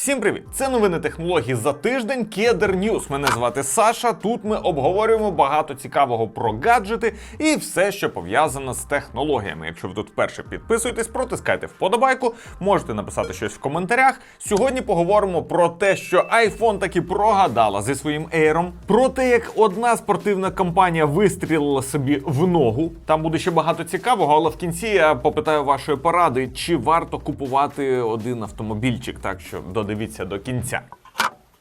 Всім привіт! Це новини технологій за тиждень. Кедр Ньюс. Мене звати Саша. Тут ми обговорюємо багато цікавого про гаджети і все, що пов'язано з технологіями. Якщо ви тут вперше підписуєтесь, протискайте вподобайку, можете написати щось в коментарях. Сьогодні поговоримо про те, що iPhone таки прогадала зі своїм Air, про те, як одна спортивна компанія вистрілила собі в ногу. Там буде ще багато цікавого, але в кінці я попитаю вашої поради, чи варто купувати один автомобільчик, так що додивіться до кінця.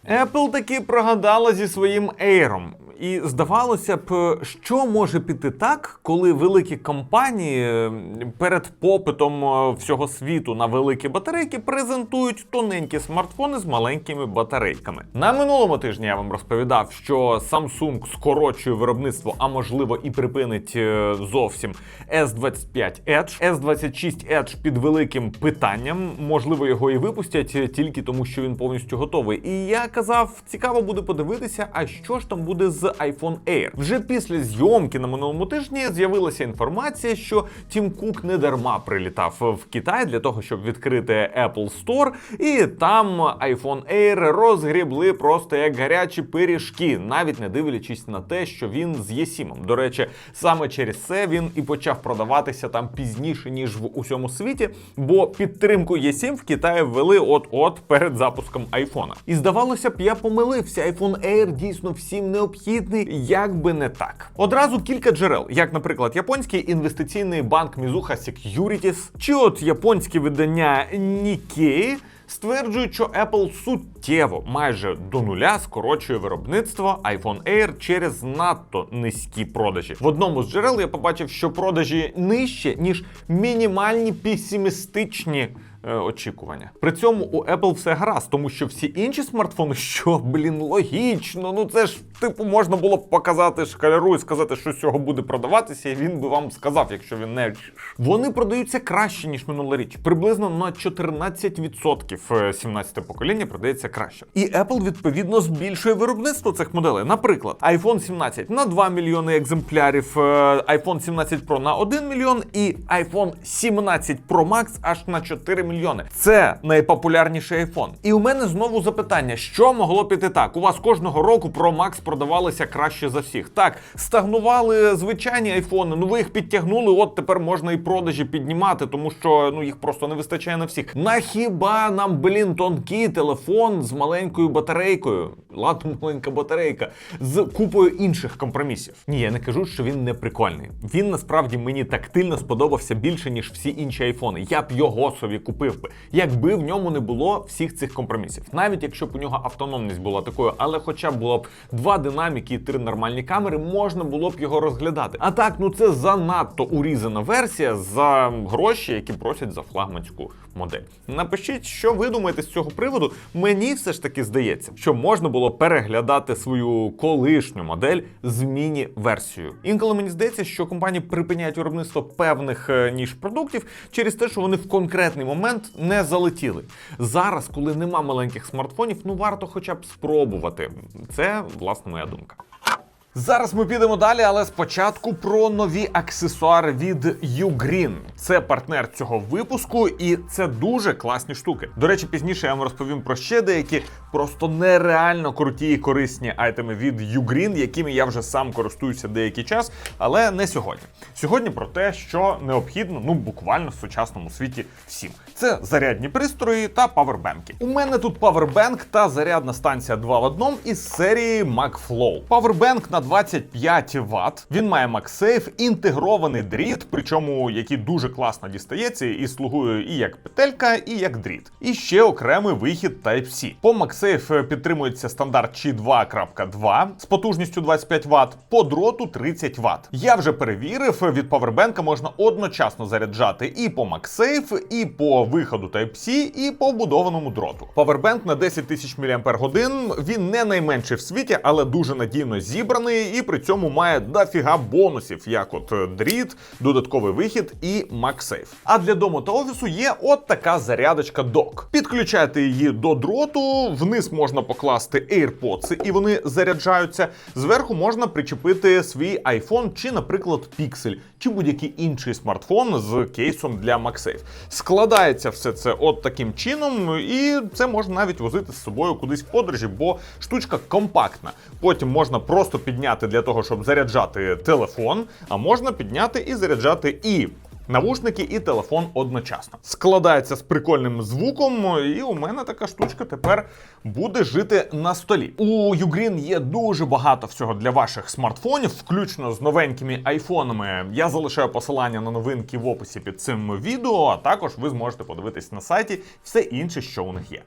Apple таки прогадала зі своїм Air. І здавалося б, що може піти так, коли великі компанії перед попитом е, всього світу на великі батарейки презентують тоненькі смартфони з маленькими батарейками. На минулому тижні я вам розповідав, що Samsung скорочує виробництво, а можливо і припинить е, зовсім S25 Edge. S26 Edge під великим питанням. Можливо, його і випустять е, тільки тому, що він повністю готовий. І я казав, цікаво буде подивитися, а що ж там буде з iPhone Air. Вже після зйомки на минулому тижні з'явилася інформація, що Тім Кук не дарма прилітав в Китай для того, щоб відкрити Apple Store, і там iPhone Air розгрібли просто як гарячі пиріжки, навіть не дивлячись на те, що він з eSIM. До речі, саме через це він і почав продаватися там пізніше ніж в усьому світі, бо підтримку eSIM в Китаї ввели от-от перед запуском айфона. І здавалося б, я помилився. iPhone Air дійсно всім необхідний, як би не так. Одразу кілька джерел, як, наприклад, японський інвестиційний банк Mizuho Securities, чи от японське видання Nikkei, Стверджують, що Apple суттєво майже до нуля скорочує виробництво iPhone Air через надто низькі продажі. В одному з джерел я побачив, що продажі нижче ніж мінімальні песимістичні е, очікування. При цьому у Apple все гаразд, тому що всі інші смартфони, що блін, логічно. Ну це ж типу можна було б показати шкаляру і сказати, що з цього буде продаватися, і він би вам сказав, якщо він не вони продаються краще ніж минулоріч. Приблизно на 14% 17 покоління продається краще. І Apple відповідно збільшує виробництво цих моделей. Наприклад, iPhone 17 на 2 мільйони екземплярів, е, iPhone 17 Pro на 1 мільйон і iPhone 17 Pro Max аж на 4 мільйони. Це найпопулярніший iPhone. І у мене знову запитання: що могло піти так? У вас кожного року Pro Max продавалися краще за всіх. Так, стагнували звичайні айфони. Ну ви їх підтягнули. От тепер можна і продажі піднімати, тому що ну їх просто не вистачає на всіх. На хіба нам, блін, тонкий телефон з маленькою батарейкою? Ладно, маленька батарейка з купою інших компромісів. Ні, я не кажу, що він не прикольний. Він насправді мені тактильно сподобався більше ніж всі інші айфони. Я б його собі купив би, якби в ньому не було всіх цих компромісів. Навіть якщо б у нього автономність була такою, але хоча б було б два динаміки і три нормальні камери, можна було б його розглядати. А так, ну це занадто урізана версія за гроші, які просять за флагманську модель. Напишіть, що ви думаєте з цього приводу. Мені все ж таки здається, що можна було переглядати свою колишню модель з міні-версією. Інколи мені здається, що компанії припиняють виробництво певних е, ніж продуктів через те, що вони в конкретний момент не залетіли. Зараз, коли нема маленьких смартфонів, ну варто хоча б спробувати. Це власне моя думка. Зараз ми підемо далі, але спочатку про нові аксесуари від Ugreen. Це партнер цього випуску, і це дуже класні штуки. До речі, пізніше я вам розповім про ще деякі просто нереально круті і корисні айтеми від Ugreen, якими я вже сам користуюся деякий час, але не сьогодні. Сьогодні про те, що необхідно, ну буквально в сучасному світі всім. Це зарядні пристрої та павербенки. У мене тут павербенк та зарядна станція 2 в 1 із серії MagFlow. Павербенк на 25 Вт. Він має MagSafe, інтегрований дріт, причому який дуже класно дістається і слугує і як петелька, і як дріт. І ще окремий вихід Type-C. По MagSafe підтримується стандарт Qi 2.2 з потужністю 25 Вт, по дроту 30 Вт. Я вже перевірив, від павербенка можна одночасно заряджати і по MagSafe, і по виходу Type-C, і по вбудованому дроту. Павербенк на 10 тисяч мАч. Він не найменший в світі, але дуже надійно зібраний і при цьому має дофіга бонусів, як от е, дріт, додатковий вихід і MagSafe. А для дому та офісу є от така зарядочка док. Підключаєте її до дроту, вниз можна покласти AirPods, і вони заряджаються. Зверху можна причепити свій iPhone чи, наприклад, Pixel, чи будь-який інший смартфон з кейсом для MagSafe. Складається складається все це от таким чином, і це можна навіть возити з собою кудись в подорожі, бо штучка компактна. Потім можна просто підняти для того, щоб заряджати телефон, а можна підняти і заряджати і. Навушники і телефон одночасно складається з прикольним звуком, і у мене така штучка тепер буде жити на столі. У Ugreen є дуже багато всього для ваших смартфонів, включно з новенькими айфонами. Я залишаю посилання на новинки в описі під цим відео. А також ви зможете подивитись на сайті все інше, що у них є.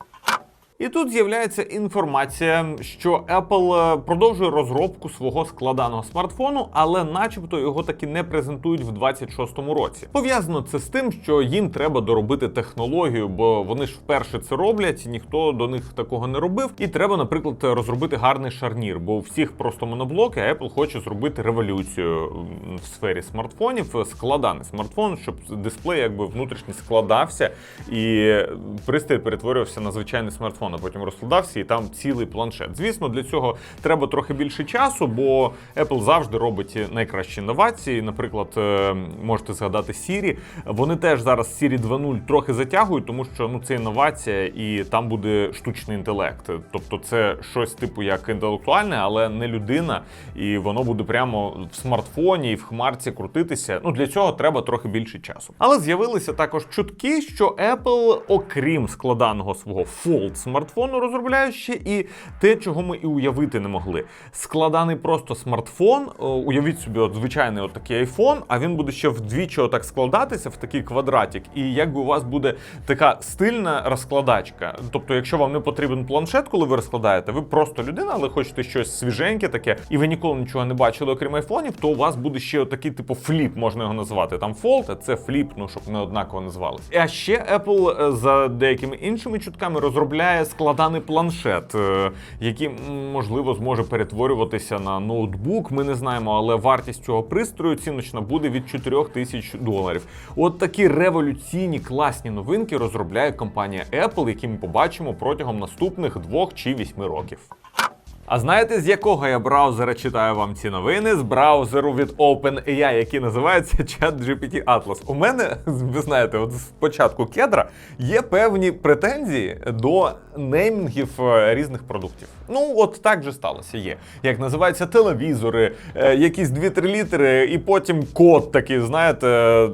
І тут з'являється інформація, що Apple е, продовжує розробку свого складаного смартфону, але начебто його таки не презентують в 26-му році. Пов'язано це з тим, що їм треба доробити технологію, бо вони ж вперше це роблять, ніхто до них такого не робив. І треба, наприклад, розробити гарний шарнір, бо у всіх просто моноблоки, а Apple хоче зробити революцію в сфері смартфонів, е, складаний смартфон, щоб дисплей якби внутрішній складався і пристрій перетворювався на звичайний смартфон, а потім розкладався і там цілий планшет. Звісно, для цього треба трохи більше часу, бо Apple завжди робить найкращі інновації. Наприклад, е, можете згадати Siri. Вони теж зараз Siri 2.0 трохи затягують, тому що ну це інновація, і там буде штучний інтелект. Тобто, це щось типу як інтелектуальне, але не людина, і воно буде прямо в смартфоні і в хмарці крутитися. Ну для цього треба трохи більше часу. Але з'явилися також чутки, що Apple, окрім складаного свого Fold смартфону, розробляє ще і те, чого ми і уявити не могли. Складаний просто смартфон. Уявіть собі, от звичайний от такий iPhone, а він буде ще вдвічі отак складатися в такий квадратик. І якби у вас буде така стильна розкладачка. Тобто, якщо вам не потрібен планшет, коли ви розкладаєте, ви просто людина, але хочете щось свіженьке таке, і ви ніколи нічого не бачили, окрім айфонів, то у вас буде ще отакий типу фліп, можна його назвати. Там Fold, а це фліп, ну щоб не однаково назвали. А ще Apple е, за деякими іншими чутками розробляє складаний планшет, е, який можливо зможе перетворюватися на ноутбук. Ми не знаємо, але вартість цього пристрою ціночна буде від 4 тисяч доларів. От такі революційні класні новинки розробляє компанія Apple, які ми побачимо протягом наступних двох чи вісьми років. А знаєте, з якого я браузера читаю вам ці новини? З браузеру від OpenAI, який називається ChatGPT Atlas. У мене, ви знаєте, от з початку кедра є певні претензії до неймінгів е, різних продуктів. Ну, от так же сталося. Є. Як називаються телевізори, е, якісь 2-3 літери, і потім код такий, знаєте.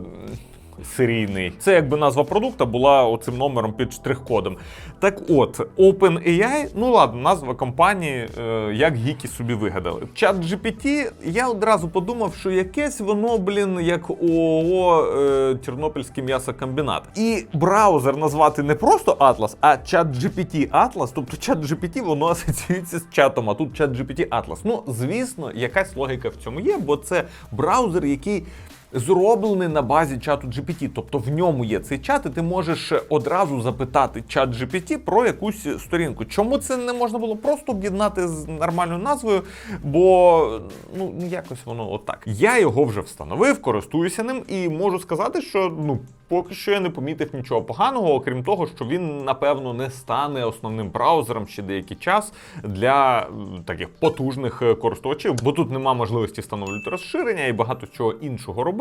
Серійний. Це якби назва продукта була оцим номером під штрих-кодом. Так от, OpenAI, ну ладно, назва компанії, е, як гіки собі вигадали. ChatGPT, я одразу подумав, що якесь воно, блін, як ООО е, Тернопільський м'ясокомбінат. І браузер назвати не просто Atlas, а ChatGPT Atlas, тобто ChatGPT воно асоціюється з чатом, а тут ChatGPT Atlas. Ну, звісно, якась логіка в цьому є, бо це браузер, який зроблений на базі чату GPT. Тобто в ньому є цей чат, і ти можеш одразу запитати чат GPT про якусь сторінку. Чому це не можна було просто об'єднати з нормальною назвою? Бо ну якось воно отак. Я його вже встановив, користуюся ним і можу сказати, що ну. Поки що я не помітив нічого поганого, окрім того, що він напевно не стане основним браузером ще деякий час для таких потужних е, користувачів, бо тут нема можливості встановлювати розширення і багато чого іншого робити.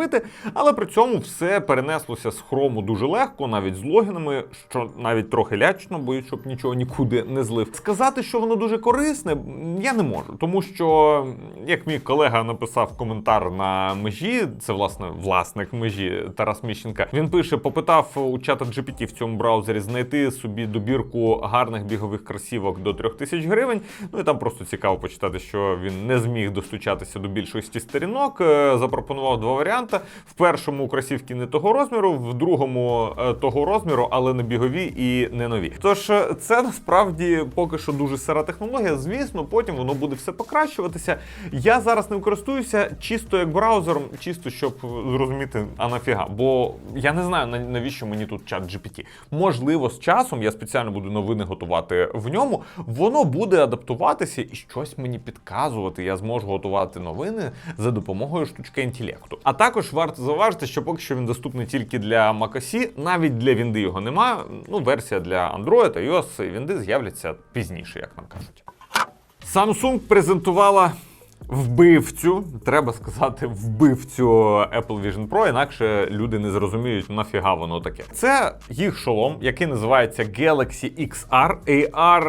Але при цьому все перенеслося з хрому дуже легко, навіть з логінами, що навіть трохи лячно, боюсь, щоб нічого нікуди не злив. Сказати, що воно дуже корисне, я не можу, тому що, як мій колега написав коментар на межі, це власне власник межі Тарас Міщенка. Він пише: попитав у чата GPT в цьому браузері знайти собі добірку гарних бігових кросівок до 3000 гривень. Ну і там просто цікаво почитати, що він не зміг достучатися до більшості сторінок. Е, Запропонував два варіанти: в першому кросівки не того розміру, в другому е, того розміру, але не бігові і не нові. Тож е, це насправді поки що дуже сира технологія. Звісно, потім воно буде все покращуватися. Я зараз ним користуюся чисто як браузером, чисто щоб зрозуміти, а нафіга. Бо я не знаю, навіщо мені тут чат GPT. Можливо, з часом я спеціально буду новини готувати в ньому. Воно буде адаптуватися і щось мені підказувати. Я зможу готувати новини за допомогою штучки інтелекту. А також варто зауважити, що поки що він доступний тільки для macOS, навіть для Вінди його нема. Ну, версія для Android, iOS і Вінди з'являться пізніше, як нам кажуть. Samsung презентувала вбивцю, треба сказати, вбивцю Apple Vision Pro, інакше люди не зрозуміють, нафіга воно таке. Це їх шолом, який називається Galaxy XR AR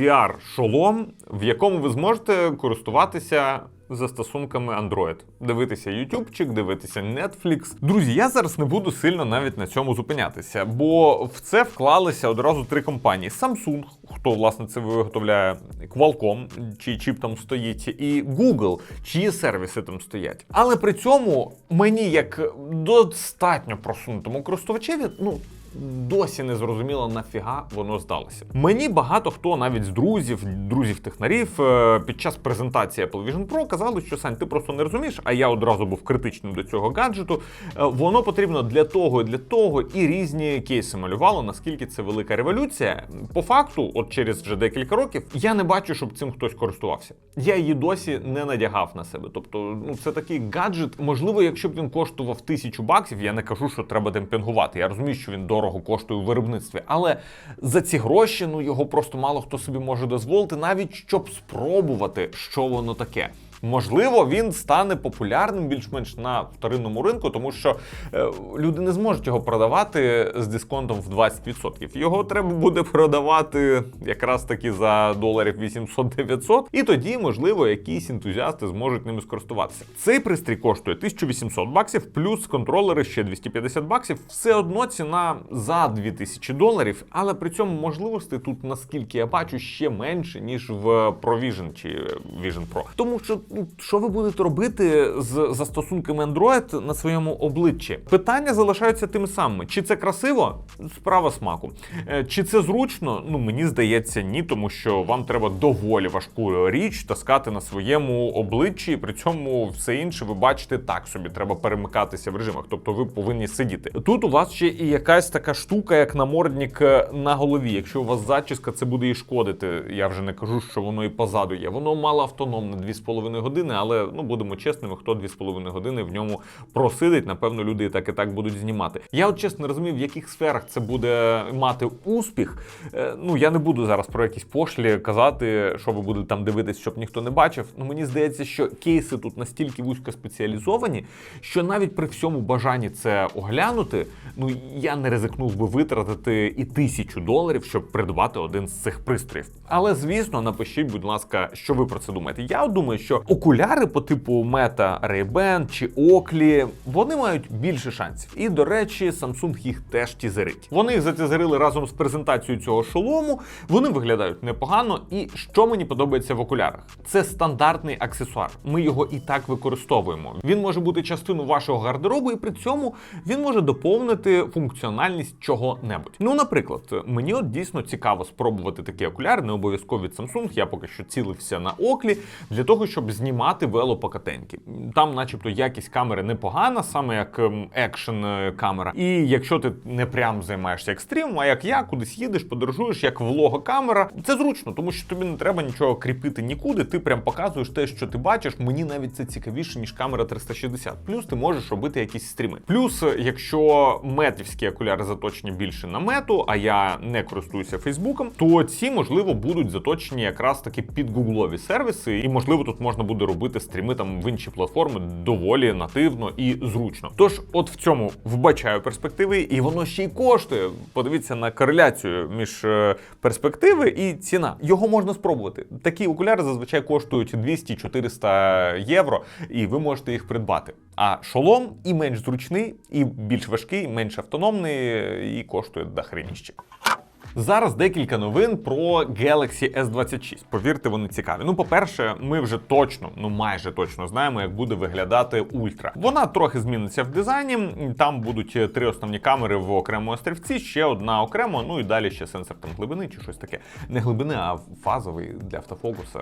VR шолом, в якому ви зможете користуватися. Застосунками Android. Дивитися YouTubeчик, дивитися Netflix. Друзі, я зараз не буду сильно навіть на цьому зупинятися, бо в це вклалися одразу три компанії: Samsung, хто власне це виготовляє, Qualcomm, чий чіп там стоїть, і Google, чиї сервіси там стоять. Але при цьому мені, як достатньо просунутому користувачеві, ну. Досі не зрозуміло, нафіга воно здалося. Мені багато хто, навіть з друзів, друзів технарів, е, під час презентації Apple Vision Pro казали, що Сань, ти просто не розумієш, а я одразу був критичним до цього гаджету. Е, Воно потрібно для того і для того, і різні кейси малювало, наскільки це велика революція. По факту, от через вже декілька років, я не бачу, щоб цим хтось користувався. Я її досі не надягав на себе. Тобто, ну це такий гаджет. Можливо, якщо б він коштував тисячу баксів, я не кажу, що треба демпінгувати. Я розумію, що він дорого коштує у виробництві, але за ці гроші ну його просто мало хто собі може дозволити, навіть щоб спробувати, що воно таке. Можливо, він стане популярним більш-менш на вторинному ринку, тому що е, люди не зможуть його продавати з дисконтом в 20%. Його треба буде продавати якраз таки за доларів 800-900, і тоді, можливо, якісь ентузіасти зможуть ними скористуватися. Цей пристрій коштує 1800 баксів, плюс контролери ще 250 баксів. Все одно ціна за 2000 доларів, але при цьому можливостей тут, наскільки я бачу, ще менше ніж в Provision чи Vision Pro. Тому що ну, що ви будете робити з застосунками Android на своєму обличчі? Питання залишаються тими самими: чи це красиво? Справа смаку. Е, Чи це зручно? Ну мені здається, ні, тому що вам треба доволі важку річ таскати на своєму обличчі, і при цьому все інше ви бачите так собі. Треба перемикатися в режимах, тобто ви повинні сидіти. Тут у вас ще і якась така штука, як намордник е, на голові. Якщо у вас зачіска, це буде і шкодити. Я вже не кажу, що воно і позаду є. Воно мало автономне 2,5 години, але ну будемо чесними, хто 2,5 години в ньому просидить. Напевно, люди і так і так будуть знімати. Я от чесно не розумію, в яких сферах це буде мати успіх. Е, Ну я не буду зараз про якісь пошлі казати, що ви будете там дивитись, щоб ніхто не бачив. Ну мені здається, що кейси тут настільки вузько спеціалізовані, що навіть при всьому бажанні це оглянути, ну я не ризикнув би витратити і тисячу доларів, щоб придбати один з цих пристроїв. Але звісно, напишіть, будь ласка, що ви про це думаєте. Я думаю, що окуляри по типу Meta Ray-Ban чи Oakley, вони мають більше шансів. І до речі, Samsung їх теж тізерить. Вони їх затізерили разом з презентацією цього шолому. Вони виглядають непогано. І що мені подобається в окулярах, це стандартний аксесуар. Ми його і так використовуємо. Він може бути частиною вашого гардеробу, і при цьому він може доповнити функціональність чого-небудь. Ну, наприклад, мені от дійсно цікаво спробувати такі окуляри, не обов'язково від Samsung. Я поки що цілився на оклі для того, щоб знімати велопокатеньки. Там, начебто, якість камери непогана, саме як екшн камера. І якщо ти не прям займаєшся екстримом, а як я кудись їдеш, подорожуєш, як влогокамера, це зручно, тому що тобі не треба нічого кріпити нікуди. Ти прям показуєш те, що ти бачиш. Мені навіть це цікавіше, ніж камера 360. Плюс ти можеш робити якісь стріми. Плюс, якщо метівські окуляри заточені більше на мету, а я не користуюся Фейсбуком, то ці можливо будуть заточені якраз таки під гуглові сервіси, і можливо тут можна буде робити стріми там в інші платформи доволі нативно і зручно. Тож, от в цьому вбачаю перспективи, і воно ще й коштує. Подивіться на кореляцію між е, перспективи і ціна. Його можна спробувати. Такі окуляри зазвичай коштують 200-400 євро, і ви можете їх придбати. А шолом і менш зручний, і більш важкий, менш автономний, і коштує дохреніще. Зараз декілька новин про Galaxy S26. Повірте, вони цікаві. Ну, по-перше, ми вже точно, ну майже точно знаємо, як буде виглядати Ультра. Вона трохи зміниться в дизайні. Там будуть три основні камери в окремому острівці, ще одна окремо, ну і далі ще сенсор там глибини чи щось таке. Не глибини, а фазовий для автофокуса,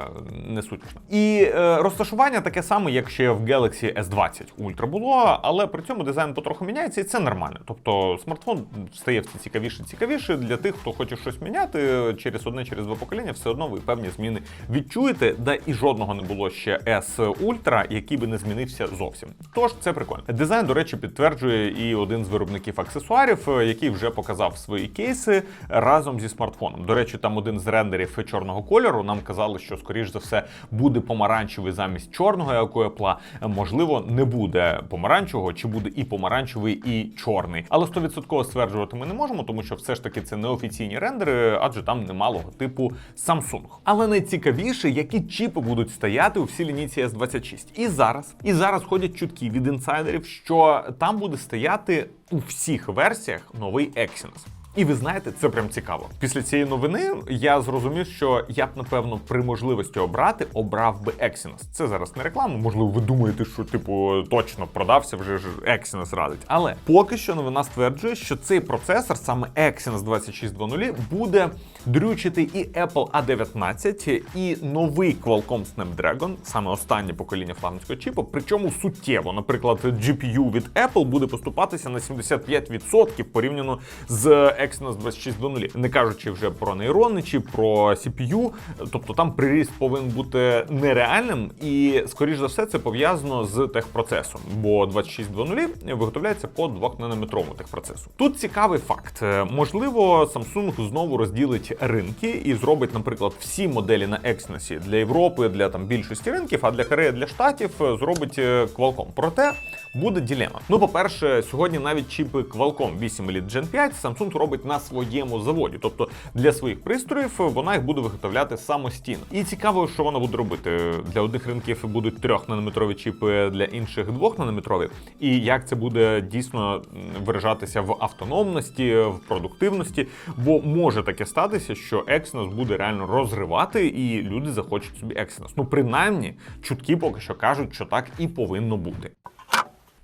не важна. І е, розташування таке саме, як ще в Galaxy S20 Ultra було, але при цьому дизайн потроху міняється, і це нормально. Тобто смартфон стає все цікавіше цікавіше для тих, хто хоче захочеш щось міняти через одне, через два покоління, все одно ви певні зміни відчуєте. Да і жодного не було ще S Ultra, який би не змінився зовсім. Тож це прикольно. Дизайн, до речі, підтверджує і один з виробників аксесуарів, який вже показав свої кейси разом зі смартфоном. До речі, там один з рендерів чорного кольору. Нам казали, що скоріш за все буде помаранчевий замість чорного, як у Apple. Можливо, не буде помаранчевого, чи буде і помаранчевий, і чорний. Але 100% стверджувати ми не можемо, тому що все ж таки це неофіційні рендери, адже там немалого типу Samsung. Але найцікавіше, які чіпи будуть стояти у всій лінійці S26. І зараз, і зараз ходять чутки від інсайдерів, що там буде стояти у всіх версіях новий Exynos. І ви знаєте, це прям цікаво. Після цієї новини я зрозумів, що я б напевно при можливості обрати обрав би Exynos. Це зараз не реклама. Можливо, ви думаєте, що типу точно продався вже ж Exynos радить. Але поки що новина стверджує, що цей процесор, саме Exynos 2600, буде дрючити і Apple A19, і новий Qualcomm Snapdragon, саме останнє покоління флагманського чіпу. Причому суттєво, наприклад, GPU від Apple буде поступатися на 75% порівняно з Exynos 2600, не кажучи вже про нейрони чи про CPU. Тобто там приріст повинен бути нереальним, і скоріш за все це пов'язано з техпроцесом, бо 2600 виготовляється по 2-нанометровому техпроцесу. Тут цікавий факт: Е, можливо, Samsung знову розділить ринки і зробить, наприклад, всі моделі на Exynos для Європи, для там більшості ринків, а для Кореї, для штатів е, зробить е, Qualcomm. Проте буде ділема. Ну, по-перше, сьогодні навіть чіпи Qualcomm 8 Elite Gen 5 Samsung робить на своєму заводі, тобто для своїх пристроїв вона їх буде виготовляти самостійно. І цікаво, що вона буде робити. Для одних ринків будуть 3-нанометрові чіпи, для інших 2-нанометрові. І як це буде дійсно виражатися в автономності, в продуктивності, бо може таке статися, що Exynos буде реально розривати, і люди захочуть собі Exynos. Ну, принаймні, чутки поки що кажуть, що так і повинно бути.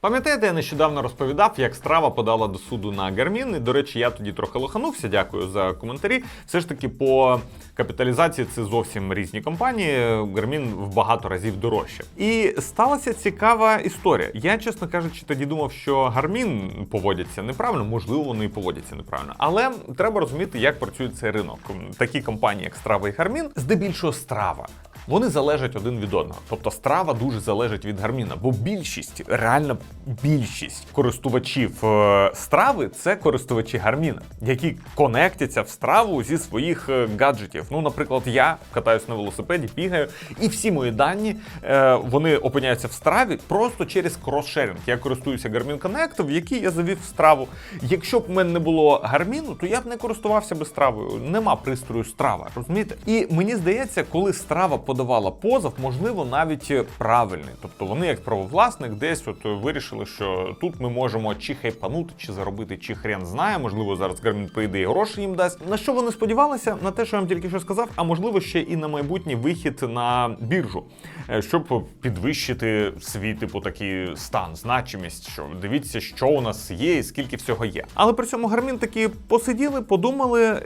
Пам'ятаєте, я нещодавно розповідав, як страва подала до суду на Garmin, і, до речі, я тоді трохи лоханувся, дякую за коментарі. Все ж таки, по капіталізації це зовсім різні компанії. Garmin в багато разів дорожче. І сталася цікава історія. Я, чесно кажучи, тоді думав, що Garmin поводяться неправильно, можливо, вони і поводяться неправильно. Але треба розуміти, як працює цей ринок. Такі компанії, як Strava і Garmin, здебільшого страва. Вони залежать один від одного. Тобто страва дуже залежить від гарміна, бо більшість, реальна більшість користувачів е, страви це користувачі гарміна, які конектяться в страву зі своїх е, гаджетів. Ну, наприклад, я катаюсь на велосипеді, бігаю, і всі мої дані е, вони опиняються в страві просто через кросшерінг. Я користуюся Garmin Connect, в який я завів страву. Якщо б в мене не було гарміну, то я б не користувався би стравою. Нема пристрою страва, розумієте? І мені здається, коли страва подавала позов, можливо, навіть правильний. Тобто вони, як правовласник, десь от вирішили, що тут ми можемо чи хайпанути, чи заробити, чи хрен знає. Можливо, зараз Garmin прийде і гроші їм дасть. На що вони сподівалися? На те, що я вам тільки що сказав, а можливо, ще і на майбутній вихід на біржу, е, щоб підвищити свій типу такий стан, значимість. Що дивіться, що у нас є і скільки всього є. Але при цьому Гармін таки посиділи, подумали, е,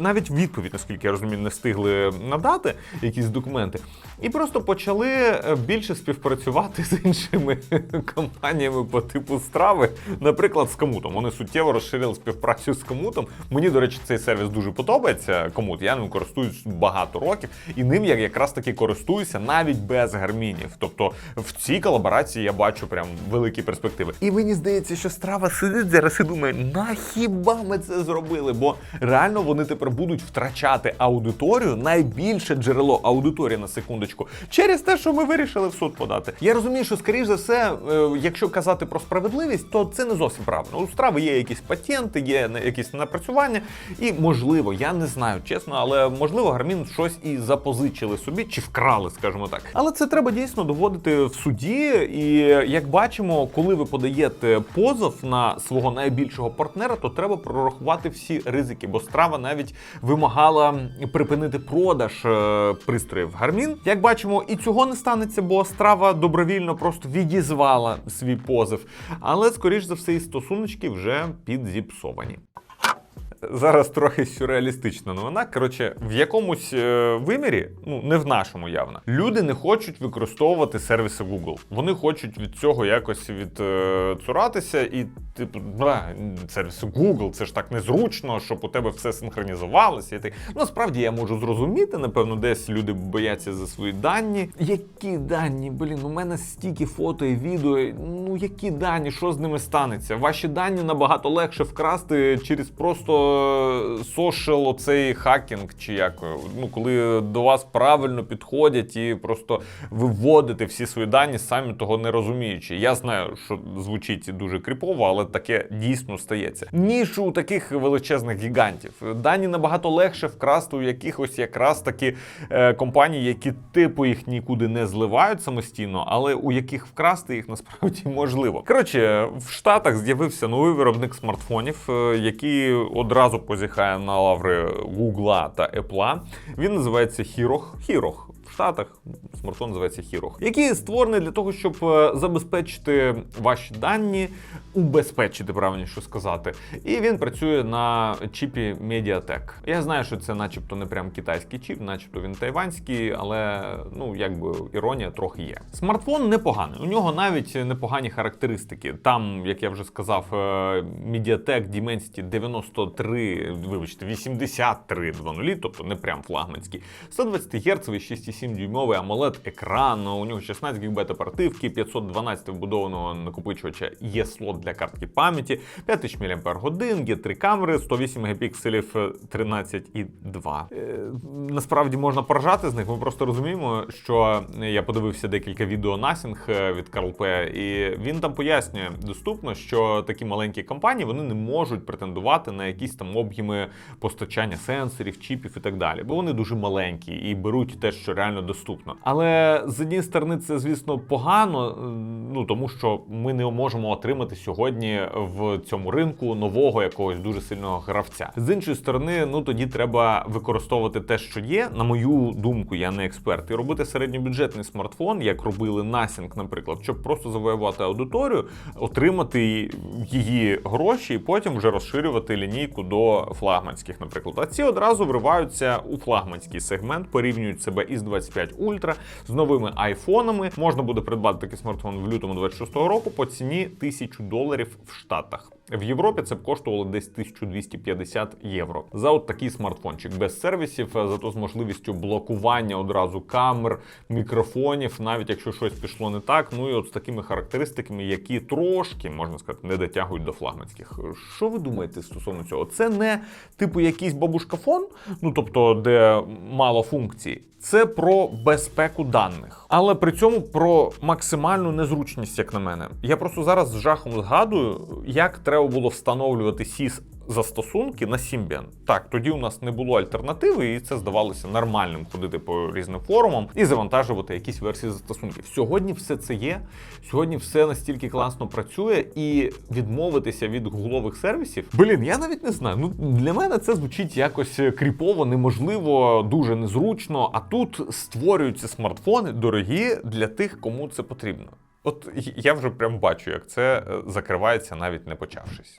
навіть відповідь, наскільки я розумію, не встигли надати якісь документи, і просто почали е, більше співпрацювати з іншими компаніями по типу страви, наприклад, з Комутом. Вони суттєво розширили співпрацю з Комутом. Мені, до речі, цей сервіс дуже подобається. Комут я ним користуюсь багато років, і ним я якраз таки користуюся навіть без гармінів. Тобто в цій колаборації я бачу прям великі перспективи. І мені здається, що страва сидить зараз і думає, на хіба ми це зробили? Бо реально вони тепер будуть втрачати аудиторію, найбільше джерело аудиторії на секундочку, через те, що ми вирішили в суд подати. Я розумію, що скоріш за все, е, якщо казати про справедливість, то це не зовсім правильно. У страви є якісь патенти, є якісь напрацювання, і можливо, я не знаю чесно, але можливо, Гармін щось і запозичили собі чи вкрали, скажімо так. Але це треба дійсно доводити в суді. І як бачимо, коли ви подаєте позов на свого найбільшого партнера, то треба прорахувати всі ризики, бо страва навіть вимагала припинити продаж е, пристроїв Гармін. Як бачимо, і цього не станеться, бо страва добровільно просто відізвала свій позов. Але скоріш за все, і стосуночки вже підзіпсовані. Зараз трохи сюрреалістична новина. Коротше, в якомусь е, вимірі, ну не в нашому явно, люди не хочуть використовувати сервіси Google. Вони хочуть від цього якось відцуратися і, типу, сервіси Google, це ж так незручно, щоб у тебе все синхронізувалося. І ти... Насправді я можу зрозуміти, напевно, десь люди бояться за свої дані. Які дані? Блін, у мене стільки фото і відео. Ну які дані? Що з ними станеться? Ваші дані набагато легше вкрасти через просто сошел, оцей хакінг, чи як. Ну, коли до вас правильно підходять і просто виводите всі свої дані, самі того не розуміючи. Я знаю, що звучить дуже кріпово, але таке дійсно стається. Ніж у таких величезних гігантів. Дані набагато легше вкрасти у якихось якраз таки е, компаній, які типу їх нікуди не зливають самостійно, але у яких вкрасти їх насправді можливо. Коротше, в Штатах з'явився новий виробник смартфонів, е, який одразу позіхає на лаври Гугла та Епла. Він називається Хірох. Хірох. Штатах смартфон називається Хірох, який створений для того, щоб е, забезпечити ваші дані, убезпечити правильніше сказати. І він працює на чіпі Mediatek. Я знаю, що це, начебто, не прям китайський чіп, начебто він тайванський, але ну якби іронія трохи є. Смартфон непоганий. У нього навіть непогані характеристики. Там, як я вже сказав, е, Mediatek Dimensity 93, вибачте, 83 00, тобто не прям флагманський. 120 Гц, 6,7 дюймовий AMOLED екран. У нього 16 ГБ оперативки, 512 вбудованого накопичувача є слот для картки пам'яті, 5000 мАч, є три камери, 108 мегапікселів 13,2. Е, насправді можна поражати з них. Ми просто розуміємо, що я подивився декілька відео Насінг від Карл П, і він там пояснює доступно, що такі маленькі компанії вони не можуть претендувати на якісь там об'єми постачання сенсорів, чіпів і так далі, бо вони дуже маленькі і беруть те, що реально доступно. Але з однієї сторони, це звісно погано, ну тому що ми не можемо отримати сьогодні в цьому ринку нового якогось дуже сильного гравця. З іншої сторони, ну тоді треба використовувати те, що є. На мою думку, я не експерт, і робити середньобюджетний смартфон, як робили Насінг, наприклад, щоб просто завоювати аудиторію, отримати її гроші, і потім вже розширювати лінійку до флагманських, наприклад. А ці одразу вриваються у флагманський сегмент, порівнюють себе із 25 Ultra, з новими айфонами. Можна буде придбати такий смартфон в лютому 26-го року по ціні 1000 доларів в Штатах. В Європі це б коштувало десь 1250 євро за от такий смартфончик без сервісів, зато з можливістю блокування одразу камер, мікрофонів, навіть якщо щось пішло не так. Ну і от з такими характеристиками, які трошки можна сказати, не дотягують до флагманських. Що ви думаєте стосовно цього? Це не типу якийсь бабушкафон, ну тобто, де мало функцій. Це про безпеку даних, але при цьому про максимальну незручність, як на мене. Я просто зараз з жахом згадую, як треба було встановлювати сіс застосунки на Symbian. Так, тоді у нас не було альтернативи, і це здавалося нормальним ходити по різним форумам і завантажувати якісь версії застосунків. Сьогодні все це є. Сьогодні все настільки класно працює, і відмовитися від гуглових сервісів. Блін, я навіть не знаю. Ну для мене це звучить якось кріпово, неможливо, дуже незручно. А тут створюються смартфони дорогі для тих, кому це потрібно. От я вже прям бачу, як це е, закривається, навіть не почавшись.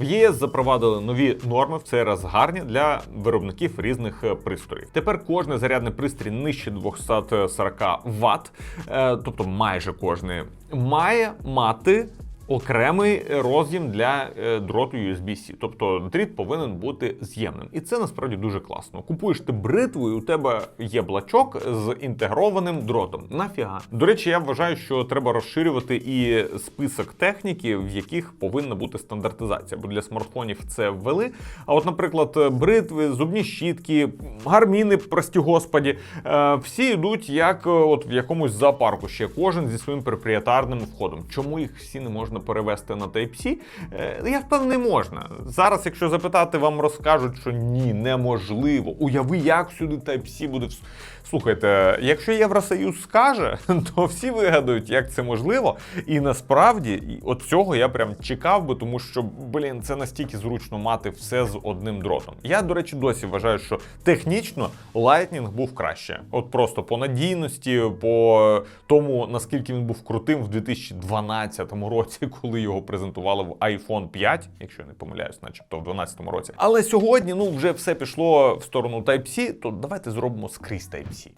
В єС запровадили нові норми в цей раз гарні для виробників різних е, пристроїв. Тепер кожний зарядний пристрій нижче 240 Вт, е, тобто майже кожний, має мати окремий роз'єм для е, дроту USB-C. Тобто дріт повинен бути з'ємним. І це насправді дуже класно. Купуєш ти бритву, і у тебе є блачок з інтегрованим дротом. Нафіга. До речі, я вважаю, що треба розширювати і список техніки, в яких повинна бути стандартизація. Бо для смартфонів це ввели. А от, наприклад, бритви, зубні щітки, гарміни, прості господі, е, всі йдуть як е, от в якомусь зоопарку ще кожен зі своїм проприєтарним входом. Чому їх всі не можна перевести на Type-C? Е, Я впевнений, можна. Зараз, якщо запитати, вам розкажуть, що ні, неможливо. Уяви, як сюди Type-C буде. Слухайте, якщо Євросоюз скаже, то всі вигадують, як це можливо. І насправді, от цього я прям чекав би, тому що, блін, це настільки зручно мати все з одним дротом. Я, до речі, досі вважаю, що технічно Lightning був краще. От просто по надійності, по тому, наскільки він був крутим в 2012 році, коли його презентували в iPhone 5, якщо я не помиляюсь, начебто в 2012 році. Але сьогодні ну вже все пішло в сторону Type-C, то давайте зробимо скрізь Type-C.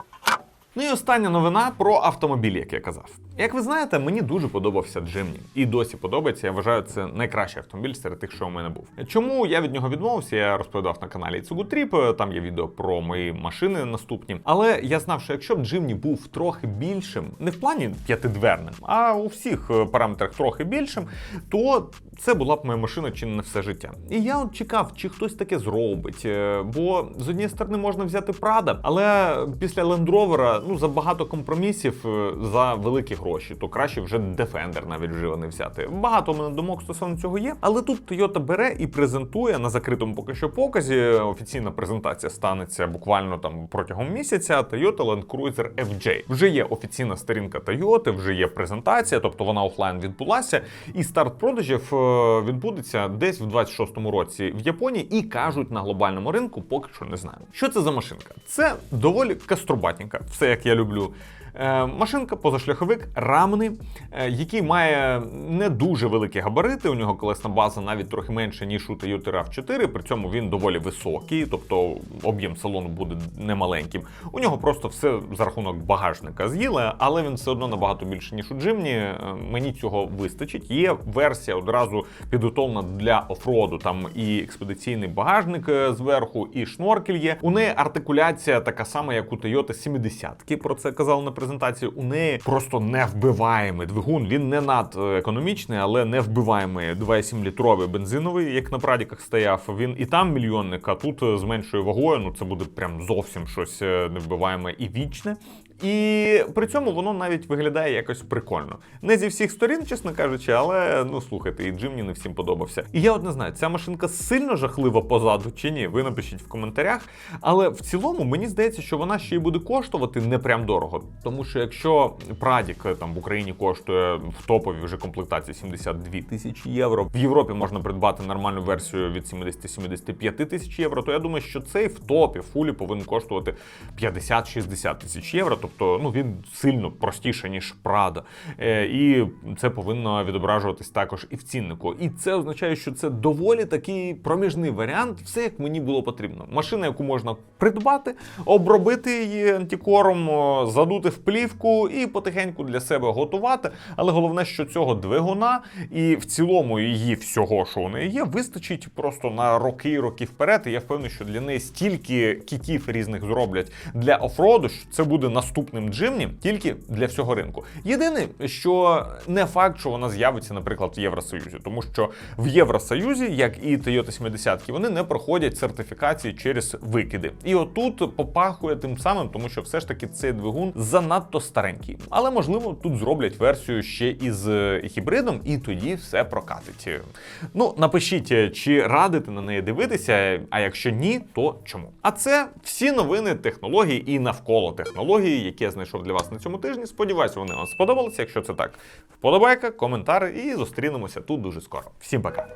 Ну і остання новина про автомобіль, як я казав. Як ви знаєте, мені дуже подобався Джимні. І досі подобається. Я вважаю, це найкращий автомобіль серед тих, що у мене був. Чому я від нього відмовився? Я розповідав на каналі Trip, Там є відео про мої машини наступні. Але я знав, що якщо б Джимні був трохи більшим, не в плані п'ятидверним, а у всіх е, параметрах трохи більшим, то це була б моя машина чи не все життя. І я от чекав, чи хтось таке зробить. Е, Бо з однієї сторони можна взяти Прада, але після Rover, ну за багато компромісів е, за великі гроші, то краще вже Defender навіть вживаний взяти. Багато мене думок стосовно цього є. Але тут Toyota бере і презентує на закритому поки що показі. Офіційна презентація станеться буквально там протягом місяця. Toyota Land Cruiser FJ. Вже є офіційна сторінка Toyota, вже є презентація, тобто вона офлайн відбулася. І старт продажів е, відбудеться десь в 26-му році в Японії і кажуть на глобальному ринку, поки що не знаю. Що це за машинка? Це доволі каструбатненька, все як я люблю. Е, Машинка позашляховик рамний, е, який має не дуже великі габарити. У нього колесна база навіть трохи менше, ніж у Toyota RAV4, При цьому він доволі високий, тобто об'єм салону буде немаленьким. У нього просто все за рахунок багажника з'їли, але він все одно набагато більше, ніж у Джимні. Е, Мені цього вистачить. Є версія одразу підготовлена для офроду. Там і експедиційний багажник зверху, і шноркель є. У неї артикуляція така сама, як у Toyota 70 Про це казали на презентації. У неї просто невбиваємий двигун. Він не надекономічний, але невбиваємий 2,7 літровий бензиновий, як на прадіках стояв. Він і там мільйонник, а тут е, з меншою вагою. Ну це буде прям зовсім щось е, невбиваєме і вічне. І при цьому воно навіть виглядає якось прикольно. Не зі всіх сторін, чесно кажучи, але ну слухайте, і Джимні не всім подобався. І я от не знаю, ця машинка сильно жахлива позаду чи ні. Ви напишіть в коментарях. Але в цілому мені здається, що вона ще й буде коштувати не прям дорого. Тому що якщо Прадік там в Україні коштує в топовій вже комплектації 72 тисячі євро, в Європі можна придбати нормальну версію від 70-75 тисяч євро, то я думаю, що цей в топі фулі повинен коштувати 50-60 тисяч євро. Тобто, ну він сильно простіше, ніж Прада. Е, і це повинно відображуватись також і в ціннику. І це означає, що це доволі такий проміжний варіант, все як мені було потрібно. Машина, яку можна придбати, обробити її антикором, задути в плівку і потихеньку для себе готувати. Але головне, що цього двигуна і в цілому її всього, що у неї є, вистачить просто на роки і роки вперед. І я впевнений, що для неї стільки кітів різних зроблять для офроду, що це буде наступним джимні тільки для всього ринку. Єдине, що не факт, що вона з'явиться, наприклад, в Євросоюзі, тому що в Євросоюзі, як і Toyota 70, вони не проходять сертифікації через викиди. І отут попахує тим самим, тому що все ж таки цей двигун занадто старенький. Але можливо тут зроблять версію ще із е, гібридом, і тоді все прокатить. Ну напишіть, е, чи радите на неї дивитися. А якщо ні, то чому? А це всі новини технологій і навколо технології, які я знайшов для вас на цьому тижні. Сподіваюся, вони вам сподобалися. Якщо це так, вподобайка, коментар і зустрінемося тут дуже скоро. Всім пока.